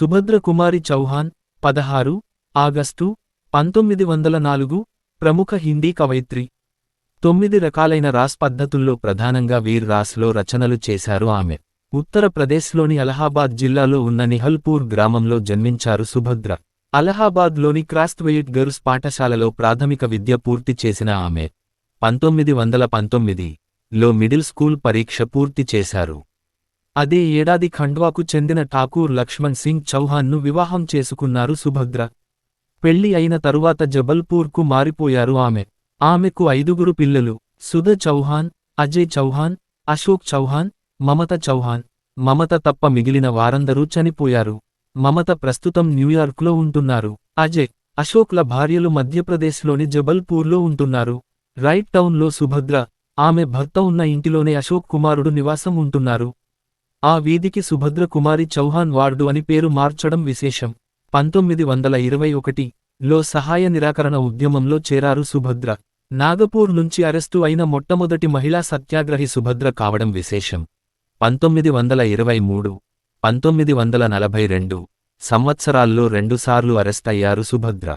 సుభద్ర కుమారి చౌహాన్ పదహారు ఆగస్టు పంతొమ్మిది వందల నాలుగు ప్రముఖ హిందీ కవయిత్రి. తొమ్మిది రకాలైన రాస్ పద్ధతుల్లో ప్రధానంగా వీర్ రాస్లో రచనలు చేశారు ఆమె. ఉత్తరప్రదేశ్లోని అలహాబాద్ జిల్లాలో ఉన్న నిహల్పూర్ గ్రామంలో జన్మించారు సుభద్ర. అలహాబాద్లోని క్రాస్ట్వెయిట్ గర్ల్స్ పాఠశాలలో ప్రాథమిక విద్య పూర్తి చేసిన ఆమె. పంతొమ్మిది వందల పంతొమ్మిది లో మిడిల్ స్కూల్ పరీక్ష పూర్తి చేశారు. అదే ఏడాది ఖండ్వాకు చెందిన ఠాకూర్ లక్ష్మణ్ సింగ్ చౌహాన్ను వివాహం చేసుకున్నారు సుభద్ర. పెళ్ళి అయిన తరువాత జబల్పూర్కు మారిపోయారు ఆమె. ఆమెకు ఐదుగురు పిల్లలు. సుధ చౌహాన్ అజయ్ చౌహాన్ అశోక్ చౌహాన్ మమత చౌహాన్. మమత తప్ప మిగిలిన వారందరూ చనిపోయారు. మమత ప్రస్తుతం న్యూయార్క్లో ఉంటున్నారు. అజయ్ అశోక్ల భార్యలు మధ్యప్రదేశ్లోని జబల్పూర్లో ఉంటున్నారు. రైట్ టౌన్లో సుభద్ర ఆమె భర్త ఉన్న ఇంటిలోనే అశోక్ కుమారుడు నివాసం ఉంటున్నారు. ఆ వీధికి సుభద్ర కుమారి చౌహాన్ వార్డు అని పేరు మార్చడం విశేషం. పంతొమ్మిది వందల ఇరవై ఒకటి లో సహాయ నిరాకరణ ఉద్యమంలో చేరారు సుభద్ర. నాగపూర్ నుంచి అరెస్టు అయిన మొట్టమొదటి మహిళా సత్యాగ్రహి సుభద్ర కావడం విశేషం. పంతొమ్మిది వందల ఇరవై మూడు పంతొమ్మిది వందల నలభై రెండు సంవత్సరాల్లో రెండుసార్లు అరెస్టయ్యారు సుభద్ర.